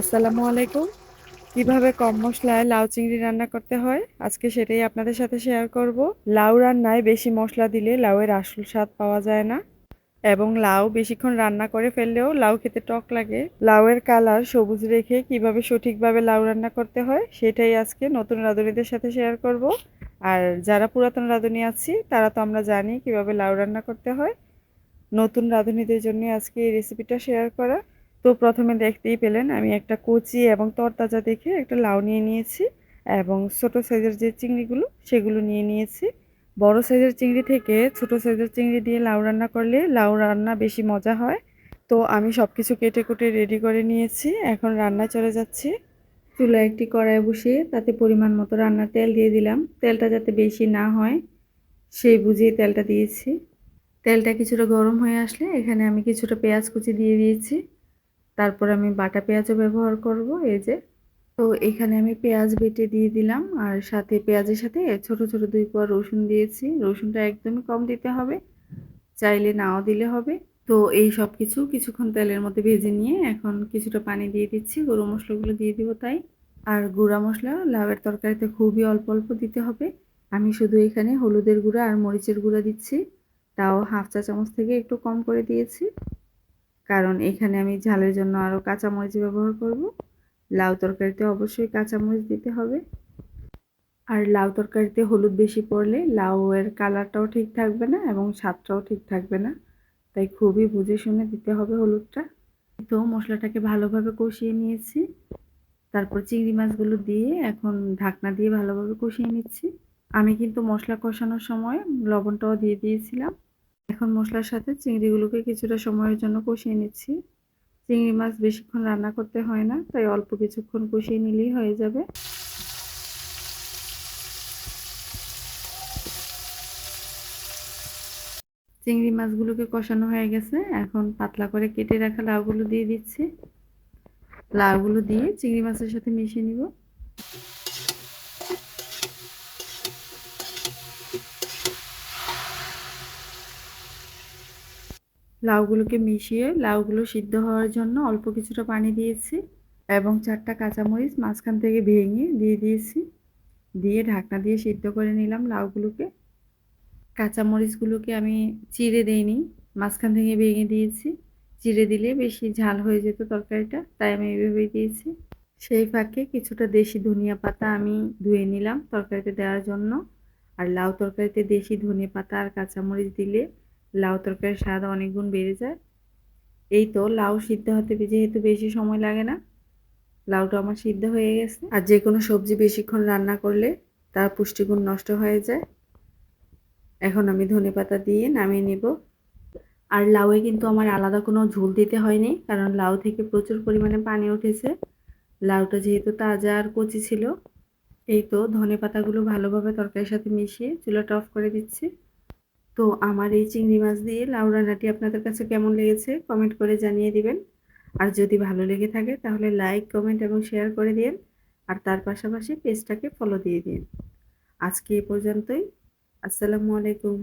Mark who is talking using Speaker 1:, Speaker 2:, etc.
Speaker 1: আসসালামু আলাইকুম। কীভাবে কম মশলায় লাউ চিংড়ি রান্না করতে হয়? আজকে সেটাই আপনাদের সাথে শেয়ার করব। লাউ রান্নায় বেশি মশলা দিলে লাউয়ের আসল স্বাদ পাওয়া যায় না এবং লাউ বেশিক্ষণ রান্না করে ফেললেও লাউ খেতে টক লাগে। লাউয়ের কালার সবুজ রেখে কীভাবে সঠিকভাবে লাউ রান্না করতে হয় সেটাই আজকে নতুন রাঁধুনিদের সাথে শেয়ার করব। আর যারা পুরাতন রাঁধুনি আছি, তারা তো আমরা জানি কীভাবে লাউ রান্না করতে হয়। নতুন রাঁধুনিদের জন্য আজকে এই রেসিপিটা শেয়ার করা। তো প্রথমে দেখতেই পেলেন আমি একটা কচি এবং তরতাজা দেখে একটা লাউ নিয়ে নিয়েছি এবং ছোট সাইজের যে চিংড়িগুলো সেগুলো নিয়ে নিয়েছি। বড় সাইজের চিংড়ি থেকে ছোট সাইজের চিংড়ি দিয়ে লাউ রান্না করলে লাউ রান্না বেশি মজা হয়। তো আমি সব কিছু কেটে কুটে রেডি করে নিয়েছি। এখন রান্নায় চলে যাচ্ছি। চুলা একটি কড়াই বসিয়ে তাতে পরিমাণ মতো রান্নার তেল দিয়ে দিলাম। তেলটা যাতে বেশি না হয় সেই বুঝিয়ে তেলটা দিয়েছি। তেলটা কিছুটা গরম হয়ে আসলে এখানে আমি কিছুটা পেঁয়াজ কুচি দিয়ে দিয়েছি। তারপর আমি বাটা পেঁয়াজও ব্যবহার করব, এই যে। তো এখানে আমি পেঁয়াজ বেটে দিয়ে দিলাম, আর সাথে পেঁয়াজের সাথে ছোট ছোট দুই কোয়া রসুন দিয়েছি। রসুনটা একদমই কম দিতে হবে, চাইলে নাও দিলে হবে। তো এই সব কিছু কিছুক্ষণ তেলের মধ্যে ভেজে নিয়ে এখন কিছুটা পানি দিয়ে দিচ্ছি গরু মশলাগুলো দিয়ে দিব তাই। আর গুঁড়া মশলা লাউয়ের তরকারিতে খুবই অল্প অল্প দিতে হবে। আমি শুধু এখানে হলুদের গুঁড়া আর মরিচের গুঁড়া দিচ্ছি, তাও হাফ চা চামচ থেকে একটু কম করে দিয়েছি। কারণ এখানে আমি ঝালের জন্য আরও কাঁচামরিচ ব্যবহার করব। লাউ তরকারিতে অবশ্যই কাঁচামরিচ দিতে হবে। আর লাউ তরকারিতে হলুদ বেশি পড়লে লাউয়ের কালারটাও ঠিক থাকবে না এবং স্বাদটাও ঠিক থাকবে না। তাই খুবই বুঝে শুনে দিতে হবে হলুদটা। তো মশলাটাকে ভালোভাবে কষিয়ে নিয়েছি। তারপর চিংড়ি মাছগুলো দিয়ে এখন ঢাকনা দিয়ে ভালোভাবে কষিয়ে নিচ্ছি। আমি কিন্তু মশলা কষানোর সময় লবণটাও দিয়ে দিয়েছিলাম। এখন মশলার সাথে চিংড়িগুলোকে কিছুটা সময়ের জন্য কষিয়ে নিচ্ছি। চিংড়ি মাছ বেশিক্ষণ রান্না করতে হয় না, তাই অল্প কিছুক্ষণ কষিয়ে নিলেই হয়ে যাবে। চিংড়ি মাছগুলোকে কষানো হয়ে গেছে, এখন পাতলা করে কেটে রাখা লাউগুলো দিয়ে দিচ্ছি। লাউগুলো দিয়ে চিংড়ি মাছের সাথে মিশিয়ে নিব। লাউগুলোকে মিশিয়ে লাউগুলো সিদ্ধ হওয়ার জন্য অল্প কিছুটা পানি দিয়েছি এবং চারটা কাঁচামরিচ মাঝখান থেকে ভেঙে দিয়ে দিয়েছি। দিয়ে ঢাকনা দিয়ে সিদ্ধ করে নিলাম লাউগুলোকে। কাঁচামরিচগুলোকে আমি চিড়ে দিইনি, মাঝখান থেকে ভেঙে দিয়েছি। চিড়ে দিলে বেশি ঝাল হয়ে যেত তরকারিটা, তাই আমি এইভাবেই দিয়েছি। সেই ফাঁকে কিছুটা দেশি ধনিয়া পাতা আমি ধুয়ে নিলাম তরকারিতে দেওয়ার জন্য। আর লাউ তরকারিতে দেশি ধনিয়া পাতা আর কাঁচামরিচ দিলে লাউ তরকারির স্বাদ অনেক গুণ বেড়ে যায়। এই তো লাউ সিদ্ধ হতে যেহেতু বেশি সময় লাগে না, লাউটা আমার সিদ্ধ হয়ে গেছে। আর যে কোনো সবজি বেশিক্ষণ রান্না করলে তার পুষ্টিগুণ নষ্ট হয়ে যায়। এখন আমি ধনে পাতা দিয়ে নামিয়ে নেব। আর লাউয়ে কিন্তু আমার আলাদা কোনো ঝোল দিতে হয়নি, কারণ লাউ থেকে প্রচুর পরিমাণে পানি উঠেছে। লাউটা যেহেতু তাজা আর কচি ছিল, এই তো ধনে পাতাগুলো ভালোভাবে তরকারির সাথে মিশিয়ে চুলাটা অফ করে দিচ্ছি। তো আমার এই চিংড়ি মাছ দিয়ে লাউ রান্নাটি আপনাদের কাছে কেমন লেগেছে কমেন্ট করে জানিয়ে দিবেন। আর যদি ভালো লেগে থাকে তাহলে লাইক, কমেন্ট এবং শেয়ার করে দিন। আর তার পাশাপাশি পেজটাকে ফলো দিয়ে দিন। আজকে এ পর্যন্তই। আসসালামু আলাইকুম।